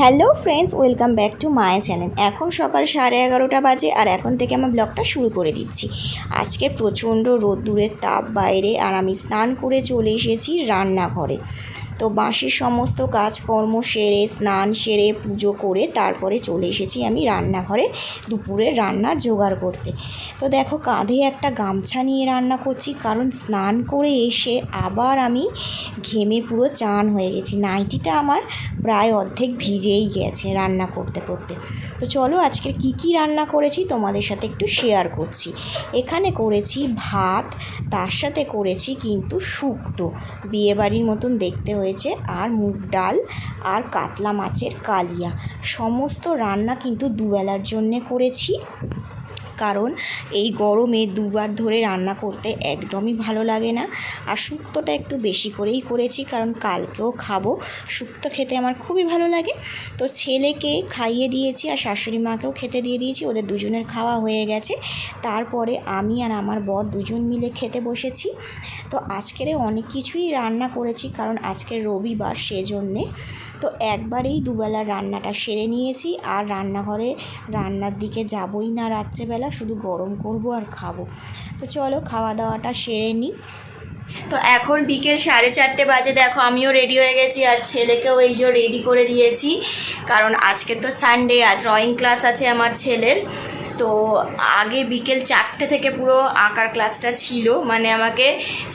Hello friends, welcome back to my channel. এখন সকাল সাড়ে এগারোটা বাজে আর এখন থেকে আমার ব্লগটা শুরু করে দিচ্ছি। আজকে প্রচণ্ড রোদ্দুরের তাপ বাইরে আর আমি স্নান করে চলে এসেছি রান্নাঘরে। তো বাসির সমস্ত কাজকর্ম সেরে, স্নান সেরে, পুজো করে তারপরে চলে এসেছি আমি রান্নাঘরে দুপুরের রান্নার জোগাড় করতে। তো দেখো কাঁধে একটা গামছা নিয়ে রান্না করছি, কারণ স্নান করে এসে আবার আমি ঘেমে পুরো চান হয়ে গেছি। নাইটিটা আমার প্রায় অর্ধেক ভিজেই গেছে রান্না করতে করতে। তো চলো আজকে কি কি রান্না করেছি তোমাদের সাথে একটু শেয়ার করছি। এখানে করেছি ভাত, তার সাথে করেছি কিন্তু শুক্তো। বিয়েবাড়ির মতন দেখতে হয়েছে, আর মুগ ডাল, আর কাতলা মাছের কালিয়া। সমস্ত রান্না কিন্তু দুবেলার জন্যে করেছি। কারণ এই গরমে দুবার ধরে রান্না করতে একদমই ভালো লাগে না। আর শুক্তোটা একটু বেশি করেই করেছি কারণ কালকেও খাব। শুক্তো খেতে আমার খুবই ভালো লাগে। তো ছেলেকে খাইয়ে দিয়েছি আর শাশুড়ি মাকেও খেতে দিয়ে দিয়েছি। ওদের দুজনের খাওয়া হয়ে গেছে। তারপরে আমি আর আমার বর দুজন মিলে খেতে বসেছি। তো আজকের অনেক কিছুই রান্না করেছি কারণ আজকের রবিবার সেজন্যে। তো একবারেই দুবেলা রান্নাটা সেরে নিয়েছি, আর রান্নাঘরে রান্নার দিকে যাবই না রাত্রেবেলা, শুধু গরম করব আর খাব। তো চলো খাওয়া দাওয়াটা সেরে নিই তো এখন বিকেল সাড়ে চারটে বাজে, দেখো আমিও রেডি হয়ে গেছি, আর ছেলেকেও এই যে রেডি করে দিয়েছি, কারণ আজকে তো সানডে আজ ড্রয়িং ক্লাস আছে আমার ছেলের। তো আগে বিকেল চারটে থেকে পুরো আঁকার ক্লাসটা ছিল। মানে আমাকে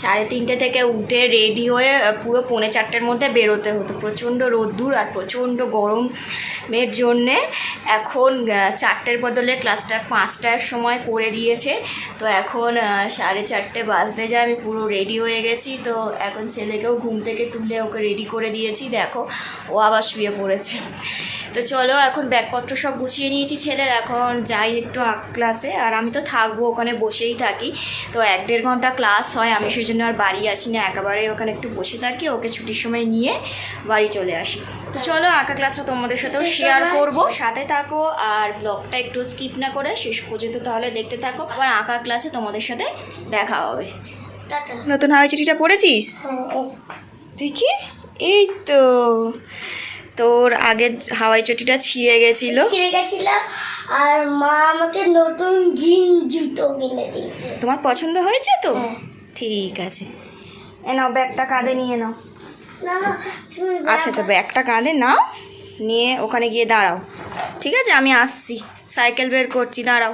সাড়ে তিনটে থেকে উঠে রেডি হয়ে পুরো পৌনে চারটের মধ্যে বেরোতে হতো। প্রচণ্ড রোদ্দুর আর প্রচণ্ড গরমের জন্যে এখন চারটের বদলে ক্লাসটা পাঁচটার সময় করে দিয়েছে। তো এখন সাড়ে চারটে বাজতে যায়, আমি পুরো রেডি হয়ে গেছি। তো এখন ছেলেকেও ঘুম থেকে তুলে ওকে রেডি করে দিয়েছি। দেখো, ও আবার শুয়ে পড়েছে। তো চলো, এখন ব্যাগপত্র সব গুছিয়ে নিয়েছি ছেলের। এখন যাই একটু আঁক ক্লাসে আর আমি তো থাকব ওখানে বসেই থাকি। তো এক দেড় ঘণ্টা ক্লাস হয় আমি সেই জন্য আর বাড়ি আসি না। একেবারে ওখানে একটু বসে থাকি ওকে ছুটির সময় নিয়ে বাড়ি চলে আসি। তো চলো আঁকা ক্লাসটা তোমাদের সাথেও শেয়ার করব। সাথে থাকো আর ব্লগটা একটু স্কিপ না করে শেষ পর্যন্ত তাহলে দেখতে থাকো। আবার আঁকা ক্লাসে তোমাদের সাথে দেখা হবে। নতুন হাওয়াই চিঠিটা পড়েছিস? দেখি? এই তো। তোর আগের হাওয়াই চটিটা ছিঁড়ে গেছিল? ছিঁড়ে গেছিল আর মা আমাকে নতুন গ্রিন জুতো কিনে দিয়েছে। তোমার পছন্দ হয়েছে তো? হ্যাঁ। ঠিক আছে। এ নাও ব্যাগটা কাঁধে নিয়ে নাও। আচ্ছা আচ্ছা ব্যাগটা কাঁধে নাও নিয়ে ওখানে গিয়ে দাঁড়াও। ঠিক আছে আমি আসছি। সাইকেল বের করছি দাঁড়াও।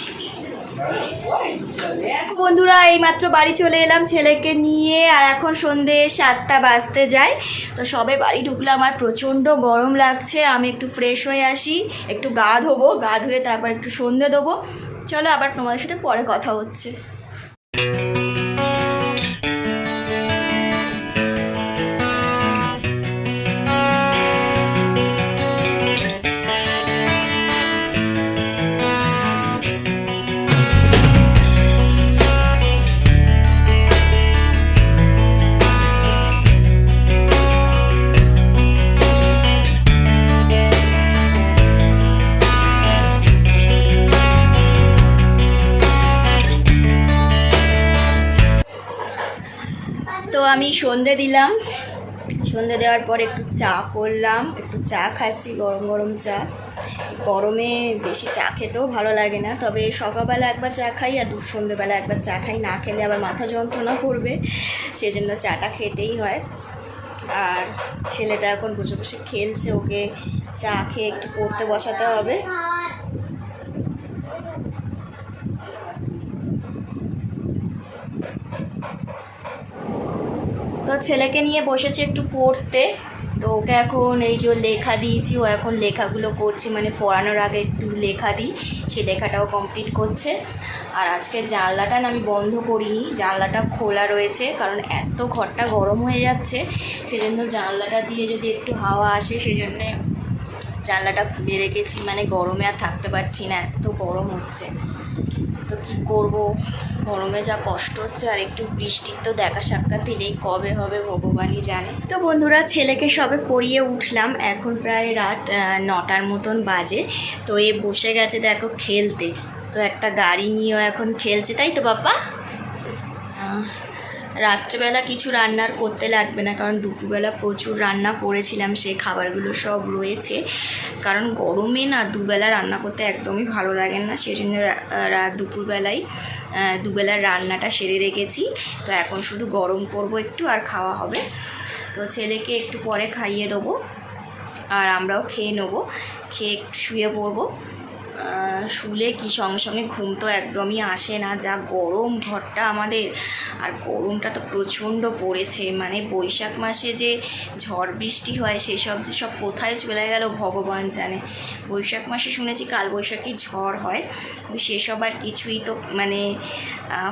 ইয়া এই মাত্র বাড়ি চলে এলাম ছেলেকে নিয়ে, আর এখন সন্ধে সাতটা বাজতে যায়। তো সবে বাড়ি ঢুকলাম, আর প্রচণ্ড গরম লাগছে। আমি একটু ফ্রেশ হয়ে আসি, একটু গা ধোবো, গা ধুয়ে তারপর একটু সন্ধে দেবো। চলো আবার তোমাদের সাথে পরে কথা হচ্ছে। আমি সন্ধে দিলাম। সন্ধে দেওয়ার পর একটু চা করলাম। একটু চা খাচ্ছি, গরম গরম চা। গরমে বেশি চা খেতেও ভালো লাগে না, তবে সকালবেলা একবার চা খাই আর দু সন্ধ্যেবেলা একবার চা খাই। না খেলে আবার মাথা যন্ত্রণা করবে সেই জন্য চাটা খেতেই হয়। আর ছেলেটা এখন বসে বসে খেলছে, ওকে চা খেয়ে একটু পড়তে বসাতে হবে। তো ছেলেকে নিয়ে বসেছে একটু পড়তে। তো ওকে এখন এই যে লেখা দিয়েছি, ও এখন লেখাগুলো করছে মানে পড়ানোর আগে একটু লেখা দিই। সে লেখাটাও কমপ্লিট করছে। আর আজকে জানলাটা না আমি বন্ধ করিনি, জানলাটা খোলা রয়েছে, কারণ এত ঘরটা গরম হয়ে যাচ্ছে। সেজন্য জানলাটা দিয়ে যদি একটু হাওয়া আসে, সেজন্যে জানলাটা খুলে রেখেছি মানে গরমে আর থাকতে পারছি না, এত গরম হচ্ছে। তো কি করব? গরমে যা কষ্ট হচ্ছে আর একটু বৃষ্টির তো দেখা সাক্ষাৎ দিলেই কবে হবে ভগবানই জানে। তো বন্ধুরা ছেলেকে সবে পড়িয়ে উঠলাম। এখন প্রায় রাত নটার মতন বাজে। তো এ বসে গেছে দেখো খেলতে। তো একটা গাড়ি নিয়েও এখন খেলছে। তাই তো আহ, রাত্রেবেলা কিছু রান্নার করতে লাগবে না, কারণ দুপুরবেলা প্রচুর রান্না করেছিলাম, সেই খাবারগুলো সব রয়েছে। কারণ গরমে না দুবেলা রান্না করতে একদমই ভালো লাগে না সেই জন্য দুপুরবেলায় দুবেলার রান্নাটা সেরে রেখেছি। তো এখন শুধু গরম করব একটু আর খাওয়া হবে। তো ছেলেকে একটু পরে খাইয়ে দেবো, আর আমরাও খেয়ে নেব, খেয়ে একটু শুয়ে পড়ব। শুলে কি সঙ্গে সঙ্গে ঘুম তো একদমই আসে না। যা গরম ঘরটা আমাদের। আর গরমটা তো প্রচণ্ড পড়েছে। মানে বৈশাখ মাসে যে ঝড় বৃষ্টি হয়, সেসব যে সব কোথায় চলে গেল ভগবান জানে। বৈশাখ মাসে শুনেছি কাল বৈশাখী ঝড় হয়। সেসব আর কিছুই তো মানে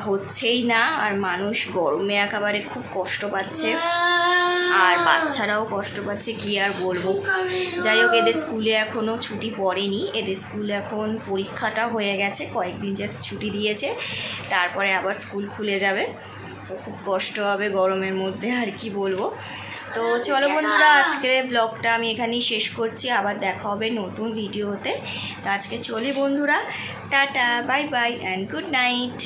হচ্ছেই না। আর মানুষ গরমে একেবারে খুব কষ্ট পাচ্ছে। আর বাচ্চারাও কষ্ট পাচ্ছে কি আর বলব? যাই হোক এদের স্কুলে এখনও ছুটি পড়েনি। এদের স্কুল এখন পরীক্ষাটা হয়ে গেছে কয়েকদিন জাস্ট ছুটি দিয়েছে। তারপরে আবার স্কুল খুলে যাবে। খুব কষ্ট হবে গরমের মধ্যে আর কি বলব? তো চলো বন্ধুরা আজকের ব্লগটা আমি এখানেই শেষ করছি। আবার দেখা হবে নতুন ভিডিওতে তো। আজকে চলি বন্ধুরা। Tata bye bye and good night